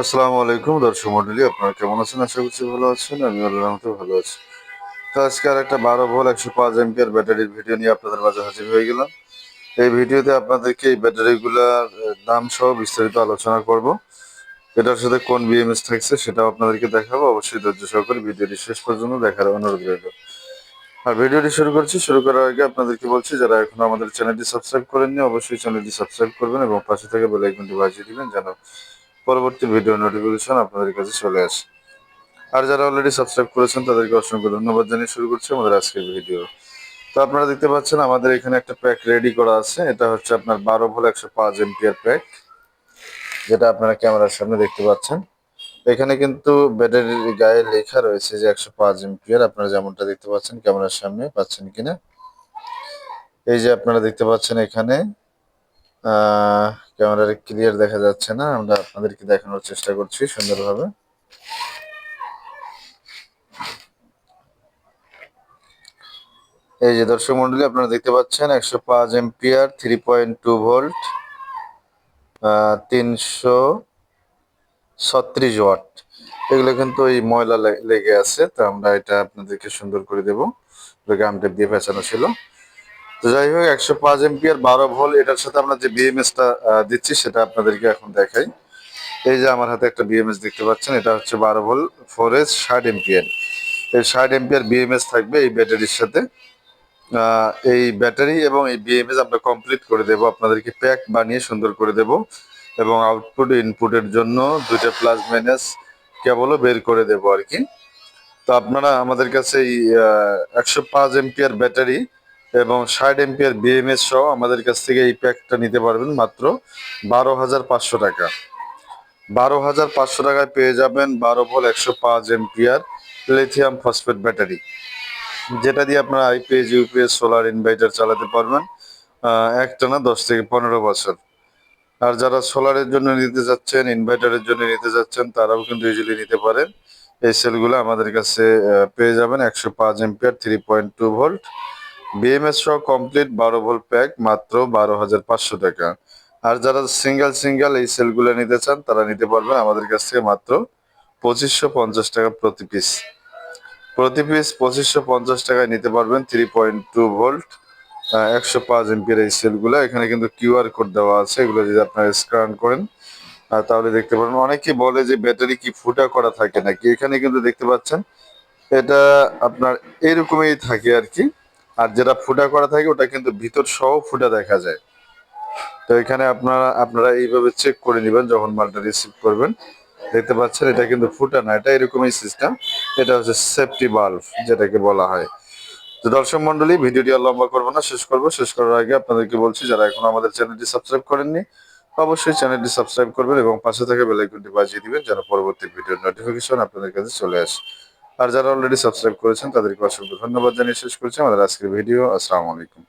আসসালামু আলাইকুম দর্শক মন্ডলী, আপনারা কেমন আছেন? আশা করছি ভালো আছেন আমি রহমতে ভালো আছি। তো আজকে আর একটা বারো ভোল একশো পাঁচ এমপিআর ব্যাটারির ভিডিও নিয়ে আপনাদের মাঝে হাজির হয়ে গেলাম। এই ভিডিওতে আপনাদেরকে এই ব্যাটারিগুলার দাম সহ বিস্তারিত আলোচনা করব। এটার সাথে কোন বিএমএস থাকছে সেটাও আপনাদেরকে দেখাবো। অবশ্যই ধৈর্য সহকারে ভিডিওটি শেষ পর্যন্ত দেখার অনুরোধ রইল। আর ভিডিওটি শুরু করছি, শুরু করার আগে আপনাদেরকে বলছি, যারা এখন আমাদের চ্যানেলটি সাবস্ক্রাইব করেননি, অবশ্যই চ্যানেলটি সাবস্ক্রাইব করবেন এবং পাশে থেকে বেল আইকনটি বাজিয়ে দিবেন যেন পরবর্তী ভিডিও নোটিফিকেশন আপনাদের কাছে চলে আসে। আর যারা অলরেডি সাবস্ক্রাইব করেছেন, তাদেরকে অসংখ্য ধন্যবাদ জানিয়ে শুরু করছি আমাদের আজকের ভিডিও তো আপনারা দেখতে পাচ্ছেন, আমাদের এখানে একটা প্যাক রেডি করা আছে। এটা হচ্ছে আপনার বারো ভোল একশো পাঁচ এমপিআর প্যাক যেটা আপনারা ক্যামেরার সামনে দেখতে পাচ্ছেন। এখানে কিন্তু ব্যাটারির গায়ে লেখা রয়েছে যে একশো পাঁচ এমপিআর আপনারা যেমনটা দেখতে পাচ্ছেন, ক্যামেরার সামনে পাচ্ছেন কিনা। এই যে আপনারা দেখতে পাচ্ছেন এখানে ক্যামেরার ক্লিয়ার দেখা যাচ্ছে না। আমরা আপনাদেরকে দেখানোর চেষ্টা করছি সুন্দরভাবে। এই যে দর্শক মন্ডলী, আপনারা দেখতে পাচ্ছেন একশো পাঁচ ampere three point two volt তিনশো ছত্রিশ ওয়াট। এগুলো কিন্তু এই ময়লা লেগে আছে, তো আমরা এটা আপনাদেরকে সুন্দর করে দেবো। গাম টেপ দিয়ে পেঁচানো ছিল। যাই হোক, একশো পাঁচ এমপিআর বারো ভোল এটার সাথে আমরা যে বিএমএসটা দিচ্ছি সেটা আপনাদেরকে এখন দেখাই। এই যে আমার হাতে একটা বিএমএস দেখতে পাচ্ছেন, এটা হচ্ছে বারো ভোল ফোর এস ষাট এমপিআর এই ষাট এমপিআর বিএমএস থাকবে এই ব্যাটারির সাথে। এই ব্যাটারি এবং এই বিএমএস আমরা কমপ্লিট করে দেব, আপনাদেরকে প্যাক বানিয়ে সুন্দর করে দেব এবং আউটপুট ইনপুটের জন্য দুইটা প্লাস মাইনাস কেবলও বের করে দেব আর কি। তো আপনারা আমাদের কাছে এই একশো পাঁচ এমপিআর ব্যাটারি এবং ষাট এমপিআর বিএমএস সহ আমাদের কাছ থেকে এই প্যাকটা নিতে পারবেন মাত্র বারো হাজার পাঁচশো টাকা। বারো হাজার পাঁচশো টাকায় পেয়ে যাবেন বারো ভোল একশো পাঁচ এমপিআর লিথিয়াম ফসফেট ব্যাটারি যেটা দিয়ে আপনারা আইপিএস ইউপিএস সোলার ইনভার্টার চালাতে পারবেন একটানা দশ থেকে পনেরো বছর। আর যারা সোলারের জন্য নিতে যাচ্ছেন ইনভার্টারের জন্য নিতে যাচ্ছেন, তারাও কিন্তু ইজিলি নিতে পারেন। এই সেলগুলো আমাদের কাছে পেয়ে যাবেন একশো পাঁচ ampere three point two volt BMS সহ কমপ্লিট বারো ভোল্ট প্যাক মাত্র বারো হাজার পাঁচশো টাকা। আর যারা সিঙ্গেল সিঙ্গেল এই সেলগুলো নিতে চান, তারা নিতে পারবেন আমাদের কাছ থেকে মাত্র পঁচিশশো পঞ্চাশ টাকা প্রতি পিস প্রতি পিস পঁচিশশো পঞ্চাশ টাকায় নিতে পারবেন থ্রি পয়েন্ট টু ভোল্ট একশো পাঁচ এমপির এই সেলগুলো এখানে কিন্তু কিউআর কোড দেওয়া আছে, এগুলো যদি আপনারা স্ক্যান করেন তাহলে দেখতে পারবেন। অনেকে বলে যে ব্যাটারি কি ফুটা করা থাকে নাকি? এখানে কিন্তু দেখতে পাচ্ছেন, এটা আপনার এরকমই থাকে আর কি। আর যেটা ফুটা করা থাকে, ওটা কিন্তু ভিতর সহ ফুটা দেখা যায়। তো এখানে আপনারা আপনারা এইভাবে চেক করে নেবেন যখন মালটা রিসিভ করবেন। দেখতে পাচ্ছেন, এটা কিন্তু ফুটা না, এটা এরকমই সিস্টেম এটা হচ্ছে সেফটি বাল্ব যেটাকে বলা হয়। তো দর্শক মন্ডলী ভিডিওটি আর লম্বা করব না, শেষ করব। শেষ করার আগে আপনাদেরকে বলছি, যারা এখন আমাদের চ্যানেলটি সাবস্ক্রাইব করেননি, অবশ্যই চ্যানেলটি সাবস্ক্রাইব করবেন এবং পাশে থেকে বেলাইকনটি বাজিয়ে দিবেন, যেন পরবর্তী ভিডিওর নোটিফিকেশন আপনাদের কাছে চলে আসে। আর যারা অলরেডি সাবস্ক্রাইব করেছেন, তাদেরকে অসংখ্য ধন্যবাদ জানিয়ে শেষ করছি। আমাদের আজকের ভিডিও আসসালামু আলাইকুম।